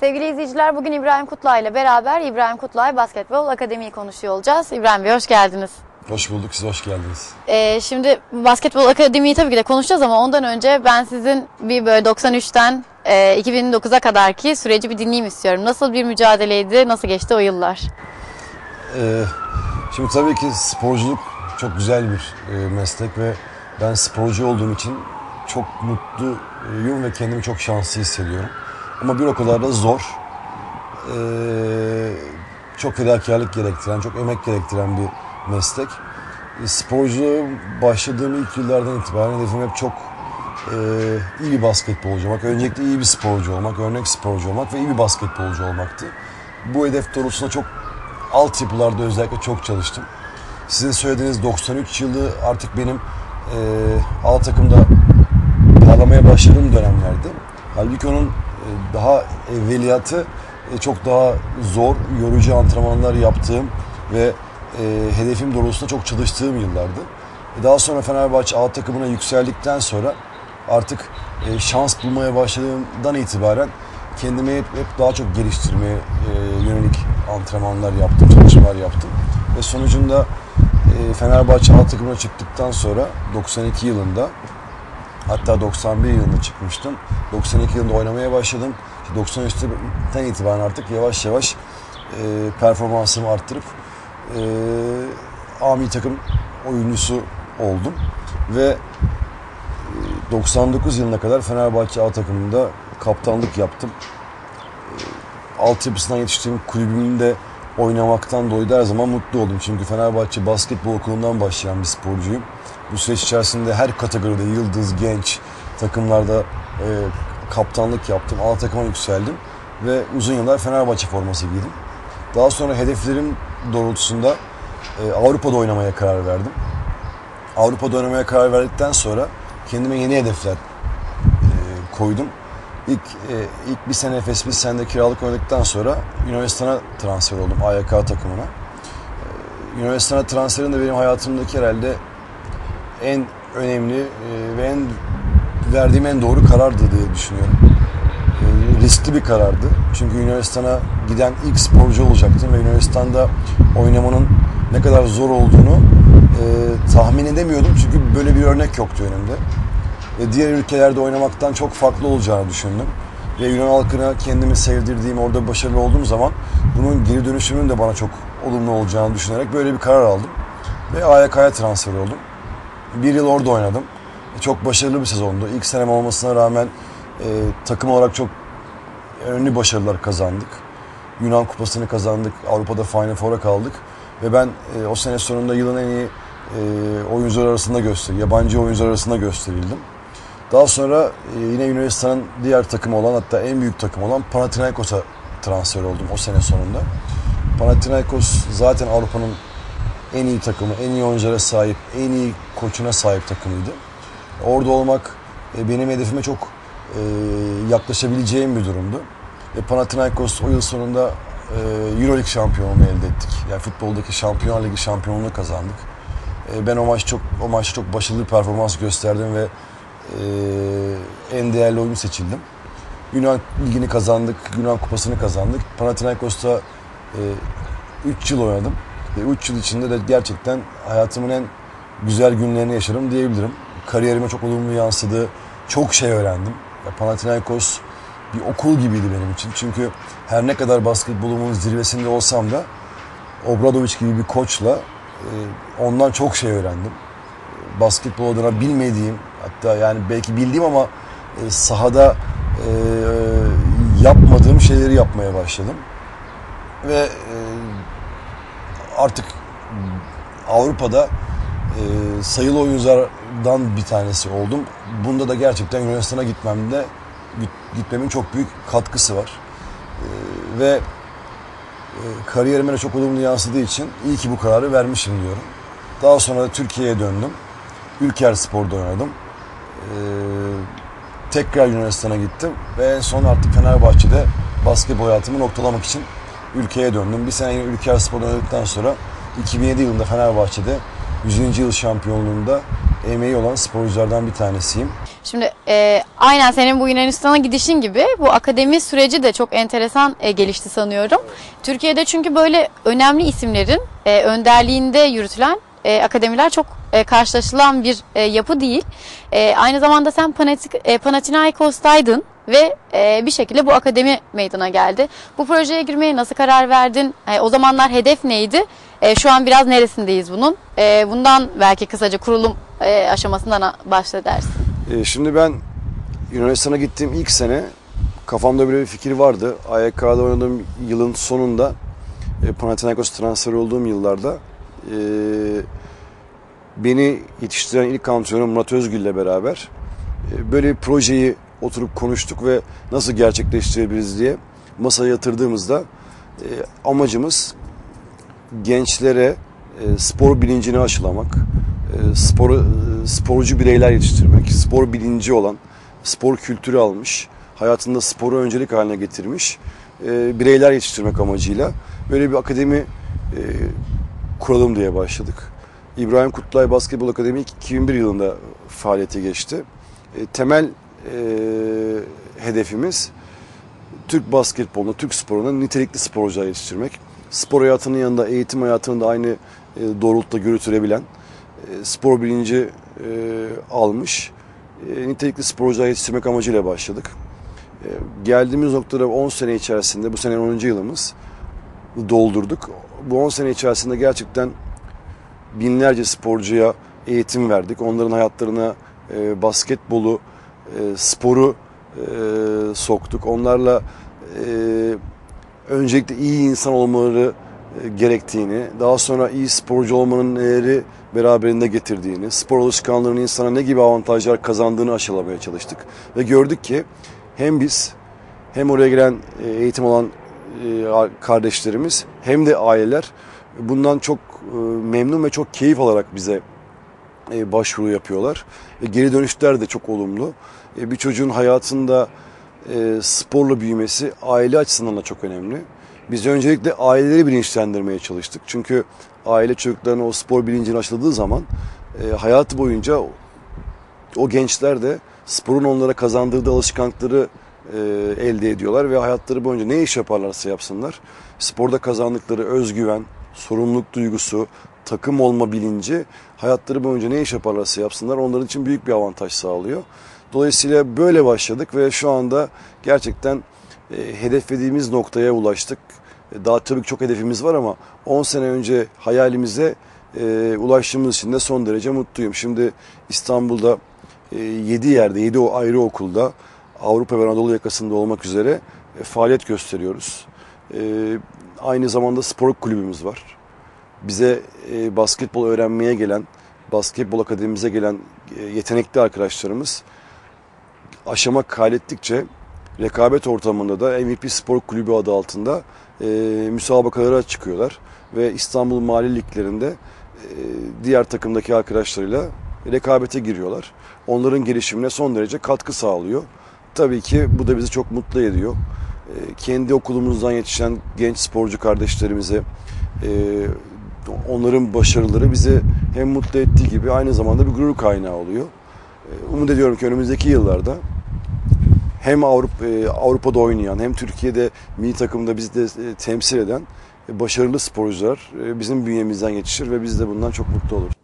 Sevgili izleyiciler bugün İbrahim Kutlay ile beraber İbrahim Kutlay Basketbol Akademi'yi konuşuyor olacağız. İbrahim Bey hoş geldiniz. Hoş bulduk, siz hoş geldiniz. Ee, şimdi Basketbol Akademi'yi tabii ki de konuşacağız ama ondan önce ben sizin bir böyle 93'ten e, 2009'a kadarki süreci bir dinleyeyim istiyorum. Nasıl bir mücadeleydi, nasıl geçti o yıllar? Ee, şimdi tabii ki sporculuk çok güzel bir e, meslek ve ben sporcu olduğum için çok mutluyum ve kendimi çok şanslı hissediyorum. Ama bir o kadar da zor. Ee, çok fedakarlık gerektiren, çok emek gerektiren bir meslek. E, sporculuğa başladığım ilk yıllardan itibaren hedefim hep çok e, iyi bir basketbolcu olmak. Öncelikle iyi bir sporcu olmak, örnek sporcu olmak ve iyi bir basketbolcu olmaktı. Bu hedef doğrultusunda çok altyapılarda özellikle çok çalıştım. Sizin söylediğiniz 93 yılı artık benim e, alt takımda parlamaya başladığım dönemlerdi. Halbuki onun daha evveliyatı e, çok daha zor, yorucu antrenmanlar yaptığım ve e, hedefim doğrultusunda çok çalıştığım yıllardı. E, daha sonra Fenerbahçe alt takımına yükseldikten sonra artık şans bulmaya başladığımdan itibaren kendimi hep, hep daha çok geliştirmeye yönelik antrenmanlar yaptım, çalışmalar yaptım. Ve sonucunda Fenerbahçe alt takımına çıktıktan sonra 92 yılında hatta 91 yılında çıkmıştım. 92 yılında oynamaya başladım. 93'ten itibaren artık yavaş yavaş e, performansımı arttırıp e, A takım oyuncusu oldum. Ve e, 99 yılına kadar Fenerbahçe A takımında kaptanlık yaptım. E, altyapısından yetiştiğim kulübümde oynamaktan dolayı her zaman mutlu oldum. Çünkü Fenerbahçe basketbol okulundan başlayan bir sporcuyum. Bu süreç içerisinde her kategoride yıldız, genç takımlarda e, kaptanlık yaptım. Alt takıma yükseldim ve uzun yıllar Fenerbahçe forması giydim. Daha sonra hedeflerim doğrultusunda e, Avrupa'da oynamaya karar verdim. Avrupa'da oynamaya karar verdikten sonra kendime yeni hedefler e, koydum. İlk, e, ilk bir sene Efes sende kiralık oynadıktan sonra Yunanistan'a transfer oldum AYK takımına. E, Yunanistan'a transferin de benim hayatımdaki herhalde en önemli e, ve en verdiğim en doğru karardı diye düşünüyorum. E, riskli bir karardı. Çünkü Yunanistan'a giden ilk sporcu olacaktım ve Yunanistan'da oynamanın ne kadar zor olduğunu e, tahmin edemiyordum. Çünkü böyle bir örnek yoktu önümde. Diğer ülkelerde oynamaktan çok farklı olacağını düşündüm. Ve Yunan halkına kendimi sevdirdiğim, orada başarılı olduğum zaman bunun geri dönüşümünün de bana çok olumlu olacağını düşünerek böyle bir karar aldım. Ve AYK'ya transfer oldum. Bir yıl orada oynadım. Çok başarılı bir sezondu. İlk senem olmasına rağmen e, takım olarak çok önemli başarılar kazandık. Yunan kupasını kazandık. Avrupa'da Final Four'a kaldık. Ve ben e, o sene sonunda yılın en iyi e, oyuncular arasında gösterildim. Yabancı oyuncular arasında gösterildim. Daha sonra e, yine Yunanistan'ın diğer takımı olan hatta en büyük takım olan Panathinaikos'a transfer oldum o sene sonunda. Panathinaikos zaten Avrupa'nın en iyi takımı, en iyi oyunculara sahip, en iyi koçuna sahip takımıydı. Orada olmak e, benim hedefime çok e, yaklaşabileceğim bir durumdu. Ve Panathinaikos o yıl sonunda e, Euroleague şampiyonluğunu elde ettik. Yani futboldaki Şampiyonlar Ligi şampiyonluğunu kazandık. E, ben o maç çok o maçta çok başarılı bir performans gösterdim ve e, en değerli oyuncu seçildim. Yunan ligini kazandık, Yunan kupasını kazandık. Panathinaikos'ta 3 e, yıl oynadım. Ve 3 yıl içinde de gerçekten hayatımın en güzel günlerini yaşarım diyebilirim. Kariyerime çok olumlu yansıdı. Çok şey öğrendim. Ya Panathinaikos bir okul gibiydi benim için. Çünkü her ne kadar basketbolumun zirvesinde olsam da Obradoviç gibi bir koçla e, ondan çok şey öğrendim. Basketbol adına bilmediğim hatta yani belki bildiğim ama e, sahada e, yapmadığım şeyleri yapmaya başladım. Ve artık Avrupa'da sayılı oyunculardan bir tanesi oldum. Bunda da gerçekten Yunanistan'a gitmemde gitmemin çok büyük katkısı var. Ee, ve e, kariyerime de çok olumlu yansıdığı için iyi ki bu kararı vermişim diyorum. Daha sonra da Türkiye'ye döndüm. Ülker Spor'da oynadım. Ee, tekrar Yunanistan'a gittim ve en son artık Fenerbahçe'de basketbol hayatımı noktalamak için ülkeye döndüm. Bir sene yine Ülker Spor'da oynadıktan sonra 2007 yılında Fenerbahçe'de 100. yıl şampiyonluğunda emeği olan sporculardan bir tanesiyim. Şimdi e, aynen senin bu Yunanistan'a gidişin gibi bu akademi süreci de çok enteresan e, gelişti sanıyorum. Türkiye'de çünkü böyle önemli isimlerin e, önderliğinde yürütülen e, akademiler çok e, karşılaşılan bir e, yapı değil. E, aynı zamanda sen Panathik- e, Panathinaikos'taydın ve e, bir şekilde bu akademi meydana geldi. Bu projeye girmeye nasıl karar verdin? E, o zamanlar hedef neydi? E, şu an biraz neresindeyiz bunun? E, bundan belki kısaca kurulum e, aşamasından bahsedersin. Ee, şimdi ben Yunanistan'a gittiğim ilk sene kafamda böyle bir fikir vardı. AYK'da oynadığım yılın sonunda e, Panathinaikos transferi olduğum yıllarda e, beni yetiştiren ilk antrenörüm Murat Özgül ile beraber e, böyle bir projeyi oturup konuştuk ve nasıl gerçekleştirebiliriz diye masaya yatırdığımızda e, amacımız gençlere e, spor bilincini aşılamak, spor, sporcu bireyler yetiştirmek, spor bilinci olan, spor kültürü almış, hayatında sporu öncelik haline getirmiş bireyler yetiştirmek amacıyla böyle bir akademi kuralım diye başladık. İbrahim Kutlay Basketbol Akademi 2001 yılında faaliyete geçti. E, temel e, hedefimiz Türk basketboluna, Türk sporuna nitelikli sporcular yetiştirmek. Spor hayatının yanında eğitim hayatını da aynı e, doğrultuda yürütülebilen, e, spor bilinci e, almış, e, nitelikli sporcular yetiştirmek amacıyla başladık. E, geldiğimiz noktada 10 sene içerisinde, bu sene 10. yılımız doldurduk. Bu 10 sene içerisinde gerçekten binlerce sporcuya eğitim verdik. Onların hayatlarına e, basketbolu, e, sporu e, soktuk. Onlarla e, öncelikle iyi insan olmaları e, gerektiğini, daha sonra iyi sporcu olmanın neleri beraberinde getirdiğini, spor alışkanlığının insana ne gibi avantajlar kazandığını aşılamaya çalıştık. Ve gördük ki hem biz hem oraya gelen e, eğitim alan e, kardeşlerimiz hem de aileler bundan çok e, memnun ve çok keyif alarak bize e, başvuru yapıyorlar. E, Geri dönüşler de çok olumlu. Bir çocuğun hayatında sporla büyümesi aile açısından da çok önemli. Biz öncelikle aileleri bilinçlendirmeye çalıştık. Çünkü aile çocuklarına o spor bilincini aşıladığı zaman hayatı boyunca o gençler de sporun onlara kazandırdığı alışkanlıkları elde ediyorlar ve hayatları boyunca ne iş yaparlarsa yapsınlar sporda kazandıkları özgüven, sorumluluk duygusu, takım olma bilinci hayatları boyunca ne iş yaparlarsa yapsınlar onların için büyük bir avantaj sağlıyor. Dolayısıyla böyle başladık ve şu anda gerçekten e, hedeflediğimiz noktaya ulaştık. E, Daha tabii ki çok hedefimiz var ama 10 sene önce hayalimize e, ulaştığımız için de son derece mutluyum. Şimdi İstanbul'da 7 yerde, 7 o ayrı okulda Avrupa ve Anadolu yakasında olmak üzere e, faaliyet gösteriyoruz. E, Aynı zamanda spor kulübümüz var. Bize e, basketbol öğrenmeye gelen, basketbol akademimize gelen e, yetenekli arkadaşlarımız aşama kaydettikçe rekabet ortamında da MVP Spor Kulübü adı altında e, müsabakalara çıkıyorlar. Ve İstanbul Mali Liglerinde e, diğer takımdaki arkadaşlarıyla rekabete giriyorlar. Onların gelişimine son derece katkı sağlıyor. Tabii ki bu da bizi çok mutlu ediyor. E, kendi okulumuzdan yetişen genç sporcu kardeşlerimize e, onların başarıları bizi hem mutlu ettiği gibi aynı zamanda bir gurur kaynağı oluyor. E, umut ediyorum ki önümüzdeki yıllarda hem Avrupa, e, Avrupa'da oynayan hem Türkiye'de milli takımda bizi de e, temsil eden başarılı sporcular bizim bünyemizden yetişir ve biz de bundan çok mutlu oluruz.